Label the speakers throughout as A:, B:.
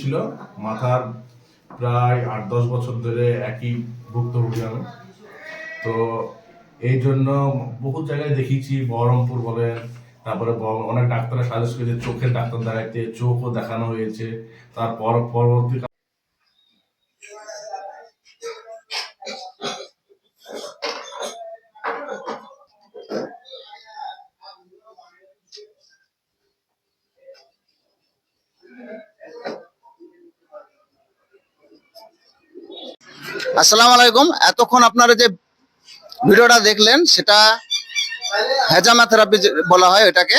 A: ছিল। মাথার প্রায় আট, দশ বছর ধরে একই ভুক্তভোগী আমি তো এই জন্য বহু জায়গায় দেখিয়েছি, বহরমপুর বলেন, তারপরে অনেক ডাক্তাররা সাজেস্ট করেছে, চোখের ডাক্তার দেখাইতে, চোখও দেখানো হয়েছে। তারপর পরবর্তী
B: আসসালামু আলাইকুম। এতক্ষণ আপনারা যে ভিডিওটা দেখলেন, সেটা হেজামা থেরাপি বলা হয় এটাকে,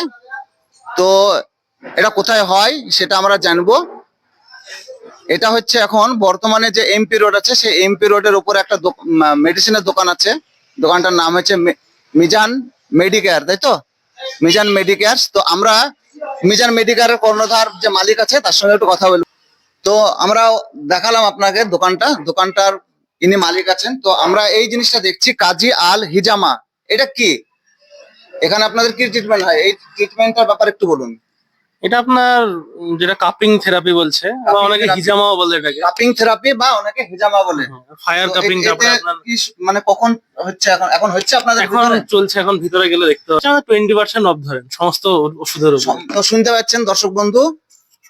B: তো এটা কোথায় হয় সেটা আমরা জানব। এটা হচ্ছে এখন বর্তমানে যে এমপি রোড আছে, সেই এমপি রোডের উপর একটা মেডিসিনের দোকান আছে। দোকানটার নাম হচ্ছে মিজান মেডিকেয়ার, তাই তো? মিজান মেডিকেয়ার তো আমরা মিজান মেডিকেয়ারের কর্ণধার যে মালিক আছে, তার সঙ্গে একটু কথা বলব। তো আমরা দেখালাম আপনাকে দোকানটা। দোকানটার ইনি মালিক আছেন। তো আমরা এই জিনিসটা দেখছি কাজী আল হিজামা এটা কি? এখানে আপনাদের কি ট্রিটমেন্ট হয়? এই ট্রিটমেন্টটার ব্যাপারে একটু বলুন।
C: এটা আপনার যেটা কাপিং থেরাপি বলছে বা অনেকে। হিজামাও বলে এটাকে।
B: কাপিং থেরাপি বা অনেকে হিজামা বলে।
C: ফায়ার কাপিং
B: এ-
C: তারপরে আপনার
B: মানে কখন হচ্ছে? এখন এখন হচ্ছে আপনাদের
C: এখন চলছে এখন ভিতরে গেলে দেখতে পাচ্ছি টোয়েন্টি পার্সেন্ট অফ ধরেন সমস্ত ওষুধের উপর।
B: তো শুনতে পাচ্ছেন দর্শক বন্ধু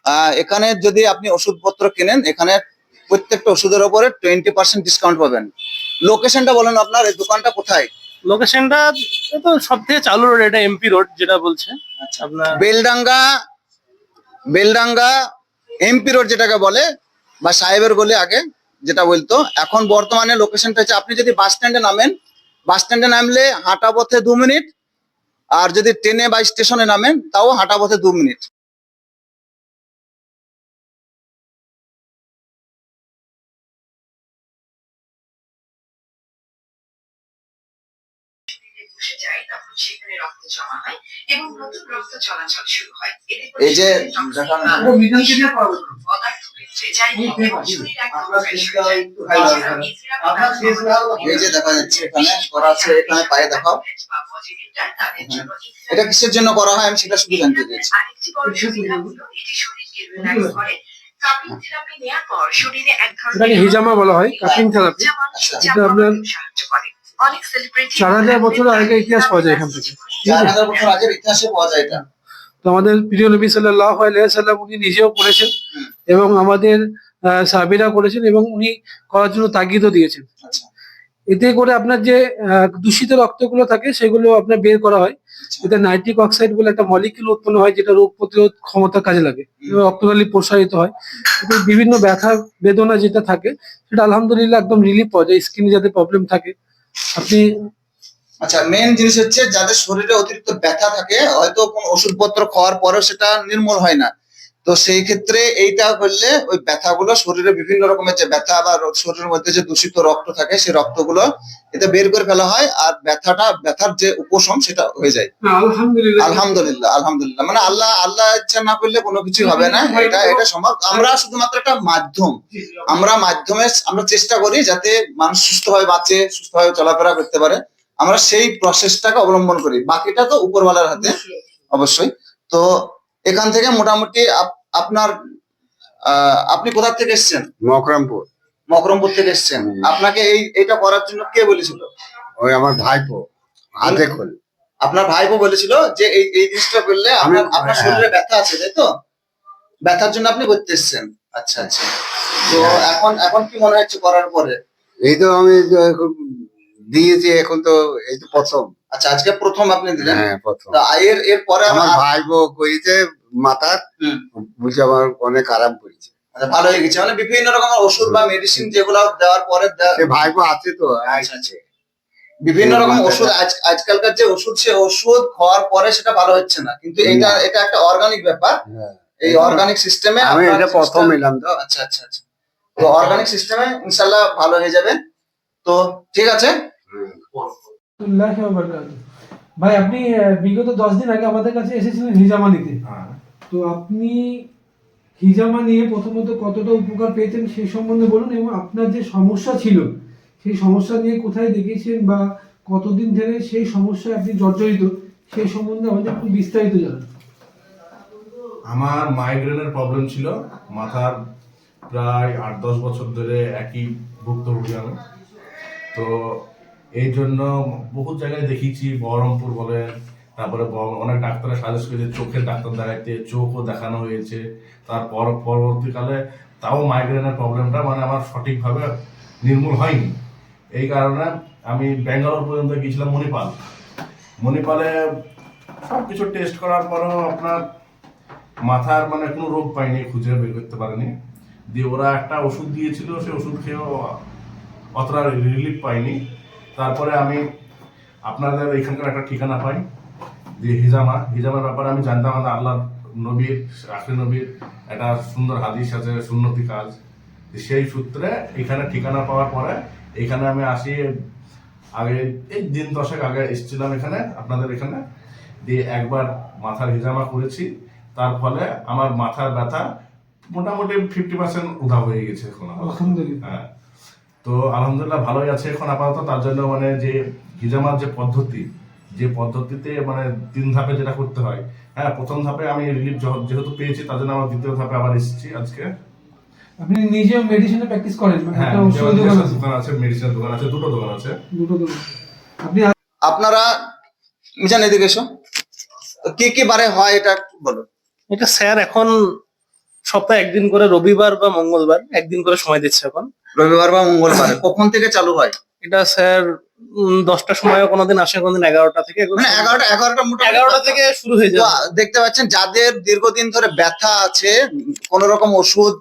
B: আহ, এখানে যদি আপনি ওষুধপত্র কেনেন এখানে প্রত্যেকটা ওষুধের উপরে টোয়েন্টি পার্সেন্ট ডিসকাউন্ট পাবেন। লোকেশনটা বলেন আপনার এই দোকানটা কোথায়?
C: লোকেশনটা তো সব থেকে চালু রোড এটা এমপি রোড যেটা বলছে।
B: আচ্ছা।
C: আপনার
B: বেলডাঙ্গা বেলডাঙ্গা এমপি রোড যেটাকে বলে বা সাহেবের গলি আগে যেটা বলতো এখন বর্তমানে লোকেশনটা হচ্ছে আপনি যদি বাস স্ট্যান্ডে নামেন বাস স্ট্যান্ডে নামলে হাঁটা পথে দু মিনিট আর যদি ট্রেনে বা স্টেশনে নামেন তাও হাঁটা পথে দু মিনিট
D: বসে যায় তখন সেখানে রক্ত জমা হয় এবং নতুন রক্ত চলাচল শুরু হয়। এতে
B: এই যে
D: পদার্থ যায় শরীর হয়ে এই
B: দেখা যাচ্ছে এখানে করা আছে এখানে পায়ে দেখাও।
D: জন্য
B: এটা কিসের জন্য করা হয় আমি সেটা শুধু জানতে চাইছি।
D: আরেকটি বড় সুবিধা হলো এটি শরীরকে রিল্যাক্স করে। কাপিং থেরাপি নেওয়ার পর শরীরে এক ধরনের
E: হিজামা বলা হয় কাপিং থেরাপি।
B: আচ্ছা।
E: এটা আপনার
D: সাহায্য করে। অনেক সেলিব্রিটি
E: চার হাজার বছর আগে ইতিহাস পাওয়া যায় এখান থেকে।
B: চার হাজার বছর আগের ইতিহাসে পাওয়া যায় এটা।
E: তো আমাদের প্রিয় নবী সাল্লাহ সাল্লাম উনি নিজেও করেছেন এবং আমাদের আহ, সাহাবীরা করেছেন এবং উনি করার জন্য তাগিদও দিয়েছেন।
B: আচ্ছা।
E: এতে করে আপনার যে আহ, দূষিত রক্তগুলো থাকে সেগুলো আপনার বের করা হয়।
B: আচ্ছা।
E: এতে নাইট্রিক অক্সাইড বলে একটা মলিকিউল উৎপন্ন হয় যেটা রোগ প্রতিরোধ ক্ষমতা কাজে লাগে রক্তনালী প্রসারিত হয়। বিভিন্ন ব্যথা বেদনা যেটা থাকে সেটা আলহামদুলিল্লাহ একদম রিলিফ পাওয়া যায়। স্কিনে যাতে প্রবলেম থাকে আপনি
B: আচ্ছা মেন জিনিস হচ্ছে যাদের শরীরে অতিরিক্ত ব্যথা থাকে, হয়তো কোন ওষুধপত্র খাওয়ার পরেও সেটা নির্মূল হয় না। তো সেই ক্ষেত্রে এইটা করলে ওই ব্যথাগুলো শরীরে বিভিন্ন রকমের যে ব্যথা বা শরীরের মধ্যে যে দূষিত রক্ত থাকে সেই রক্তগুলো এটা বের করে ফেলা হয় আর ব্যথাটা ব্যথার যে উপশম সেটা হয়ে যায়।
E: আলহামদুলিল্লাহ।
B: আলহামদুলিল্লাহ আলহামদুলিল্লাহ। মানে আল্লাহ আল্লাহ ইচ্ছা না করলে কোনো কিছু হবে না। এটা এটা সম্ভব। আমরা শুধুমাত্র একটা মাধ্যম। আমরা মাধ্যমে আমরা চেষ্টা করি যাতে মানুষ সুস্থভাবে বাঁচে সুস্থভাবে চলাফেরা করতে পারে। আমরা সেই প্রসেসটাকে অবলম্বন করি। বাকিটা তো উপরওয়ালার হাতে। অবশ্যই। তো এখান থেকে মোটামুটি আপ- আপনার আপনি কোথা থেকে এসেছেন?
F: মকরমপুর।
B: মকরমপুর থেকে এসেছেন। আপনাকে এই এটা করার জন্য কে বলেছিল?
F: ওই আমার ভাইপো হাতে খোল
B: আপনার ভাইপো বলেছিল যে এই এই জিনিসটা করলে আপনার আপনার
F: হ্যাঁ।
B: শরীরে ব্যথা আছে তাই তো? ব্যথার জন্য আপনি করতে এসেছেন। আচ্ছা আচ্ছা। তো
F: হ্যাঁ।
B: এখন এখন কি মনে হচ্ছে করার পরে?
F: এই তো আমি দিয়েছি এখন তো এই তো প্রথম।
B: আচ্ছা আজকে প্রথম আপনি দিলেন।
F: হ্যাঁ প্রথম।
B: এর এর পরে
F: আমার ভাইপো করেছে মাথার
B: হুম।
F: বুঝে আমার অনেক আরাম করেছে।
B: আচ্ছা, ভালো হয়ে গেছে। মানে বিভিন্ন রকমের ওষুধ বা মেডিসিন যেগুলো দেওয়ার পরে
F: সে ভাইপো আছে তো
B: আচ্ছা, আচ্ছা। বিভিন্ন রকম ওষুধ আজ আজকালকার যে ওষুধ সে ওষুধ খাওয়ার পরে সেটা ভালো হচ্ছে না। কিন্তু এটা এটা একটা অর্গানিক ব্যাপার।
F: হ্যাঁ।
B: এই অর্গানিক সিস্টেমে
F: আমি এটা প্রথম এলাম তো।
B: আচ্ছা আচ্ছা আচ্ছা। তো অর্গানিক সিস্টেমে ইনশাল্লাহ ভালো হয়ে যাবে। তো ঠিক আছে?
E: ওয়া ভাই আপনি বিগত দশ দিন আগে আমাদের কাছে এসেছিলেন হিজামা নিতে। তো আপনি হিজামা নিয়ে প্রথমত কতটা উপকার পেয়েছেন সেই সম্বন্ধে বলুন এবং আপনার যে সমস্যা ছিল সেই সমস্যা নিয়ে কোথায় দেখিয়েছেন বা কতদিন ধরে সেই সমস্যায় আপনি জর্জরিত সেই সম্বন্ধে আমাদের একটু বিস্তারিত জানান।
A: আমার মাইগ্রেনের প্রবলেম ছিল। মাথার প্রায় আট দশ বছর ধরে একই ভুক্তভোগী আমি। তো এই জন্য বহু জায়গায় দেখিয়েছি, বহরমপুর বলেন, তারপরে অনেক ডাক্তার সাজেস্ট করেছে, চোখের ডাক্তার দেখাইতে, চোখও দেখানো হয়েছে। তারপর পরবর্তীকালে তাও মাইগ্রেনের প্রবলেমটা মানে আমার সঠিকভাবে নির্মূল হয়নি। এই কারণে আমি ব্যাঙ্গালোর পর্যন্ত গিয়েছিলাম মণিপাল। মণিপালে সব কিছু টেস্ট করার পরেও আপনার মাথার মানে কোনো রোগ পাইনি, খুঁজে বের করতে পারেনি। দিয়ে ওরা একটা ওষুধ দিয়েছিল, সেই ওষুধ খেয়েও অতটা রিলিফ পাইনি। তারপরে আমি আপনাদের এখানকার একটা ঠিকানা পাই দিয়ে হিজামা। হিজামার ব্যাপারে আমি জানতাম আমাদের আল্লাহ নবীর আখরি নবীর একটা সুন্দর হাদিস আছে সুন্নতি কাজ। সেই সূত্রে এখানে ঠিকানা পাওয়ার পরে এখানে আমি আসি আগে এই দিন দশেক আগে এসেছিলাম এখানে আপনাদের এখানে। দিয়ে একবার মাথার হিজামা করেছি তার ফলে আমার মাথার ব্যথা মোটামুটি ফিফটি পার্সেন্ট উধাও হয়ে গেছে এখন।
E: আলহামদুলিল্লাহ।
A: হ্যাঁ। তো আলহামদুলিল্লাহ ভালোই আছে এখন আপাতত তার জন্য মানে যে হিজামার যে পদ্ধতি যে পদ্ধতিতে মানে তিন ধাপে যেটা করতে হয় হ্যাঁ প্রথম ধাপে আমি রিলিফ যেহেতু পেয়েছি তার জন্য আমার দ্বিতীয় ধাপে আবার এসেছি আজকে।
E: আপনি নিজে মেডিসিনে প্র্যাকটিস করেন মানে
A: হ্যাঁ
E: দোকান আছে
A: মেডিসিনের দোকান আছে দুটো দোকান আছে।
E: দুটো দোকান আপনি
B: আপনারা মিজান এদিকে এসো। কি কি বারে হয় এটা বলো।
C: এটা স্যার এখন সপ্তাহে একদিন করে রবিবার বা মঙ্গলবার একদিন করে সময় দিচ্ছে এখন।
B: রবিবার বা মঙ্গলবার? কখন থেকে চালু হয়?
C: এটা স্যার দশটার সময় কোনোদিন আসে কোনোদিন এগারোটা থেকে
B: মানে এগারোটা এগারোটা মোটামুটি
C: এগারোটা থেকে শুরু হয়ে যায়
B: দেখতে পাচ্ছেন যাদের দীর্ঘদিন ধরে ব্যথা আছে কোন রকম ওষুধ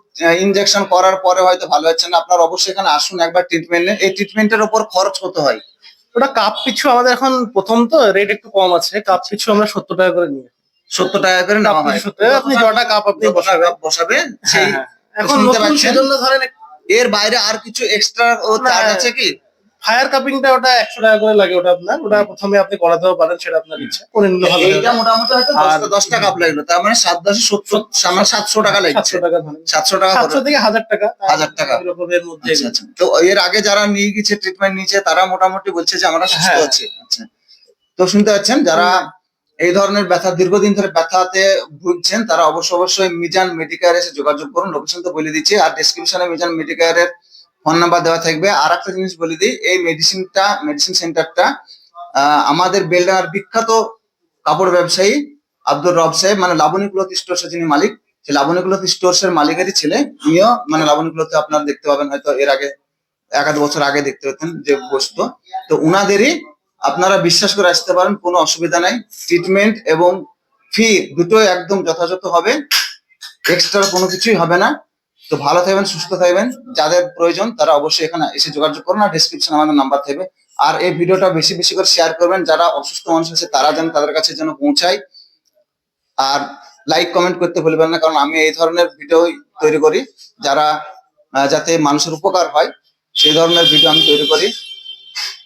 B: ইনজেকশন করার পরে হয়তো ভালো হচ্ছে না আপনার অবশ্যই এখানে আসুন একবার ট্রিটমেন্ট নেন। এই ট্রিটমেন্টের উপর খরচ কত হয়?
C: ওটা কাপ পিছু আমাদের এখন প্রথম তো রেট একটু কম আছে কাপ পিছু আমরা সত্তর টাকা করে নিই।
B: সত্তর টাকা করে নেওয়া হয়।
C: আপনি জটা কাপ আপনি বসাবেন
B: সেই
C: হ্যাঁ, হ্যাঁ। এখন নতুন সেজন্য ধরেন
B: এর বাইরে আর কিছু এক্সট্রা চার্জ আছে কি?
C: ফায়ার কাপিংটা ওটা একশো টাকা করে লাগে ওটা আপনার। ওটা প্রথমে আপনি করাতেও পারেন সেটা আপনার ইচ্ছা। করে নিলে ভালো।
B: এইটা মোটামুটি হয়তো
C: আর-
B: দশটা দশটা কাপ লাগল তার মানে সাত দশে সত্তর আমার সাতশো টাকা লাগছে।
C: সাতশো টাকা
B: সাতশো টাকা
C: সাতশো। থেকে হাজার টাকা।
B: হাজার টাকা।
C: এরকমের মধ্যে
B: আচ্ছা আচ্ছা। তো এর আগে যারা নিয়ে গেছে ট্রিটমেন্ট নিয়েছে তারা মোটামুটি বলছে যে আমরা সুস্থ
C: হ্যাঁ।
B: আছি। আচ্ছা। তো শুনতে পাচ্ছেন যারা এই ধরনের ব্যথা দীর্ঘদিন ধরে ব্যথাতে ভুগছেন, তারা অবশ্যই অবশ্যই মিজান মেডিকেয়ার এসে যোগাযোগ করুন। লোকেশন তো বলে দিচ্ছি, আর ডিসক্রিপশনে মিজান মেডিকেয়ারের ফোন নাম্বার দেওয়া থাকবে। আর একটা জিনিস বলে দিই, এই মেডিসিনটা মেডিসিন সেন্টারটা আমাদের বেলডাঙ্গার বিখ্যাত কাপড় ব্যবসায়ী আব্দুর রব সাহেব মানে লাবণী ক্লথ স্টোর্স যিনি মালিক, সেই লাবণী ক্লথ স্টোর্স এর মালিকেরই ছেলে। উনিও মানে লাবণী ক্লথে আপনারা দেখতে পাবেন, হয়তো এর আগে, এক আধ বছর আগে দেখতে পেতেন যে বসতো। তো উনাদেরই আপনারা বিশ্বাস করে আসতে পারেন, কোনো অসুবিধা নাই। ট্রিটমেন্ট এবং ফি দুটোই একদম যথাযথ হবে। এক্সট্রা কোনো কিছুই হবে না। তো ভালো থাকবেন, সুস্থ থাকবেন। যাদের প্রয়োজন, তারা অবশ্যই এখানে এসে যোগাযোগ করুন। আর ডিসক্রিপশন আমাদের নাম্বার থাকবে। আর এই ভিডিওটা বেশি বেশি করে শেয়ার করবেন। যারা অসুস্থ মানুষ আছে, তারা যেন তাদের কাছে যেন পৌঁছায়। আর লাইক কমেন্ট করতে ভুলবেন না। কারণ আমি এই ধরনের ভিডিও তৈরি করি। যারা যাতে মানুষের উপকার হয়, সেই ধরনের ভিডিও আমি তৈরি করি।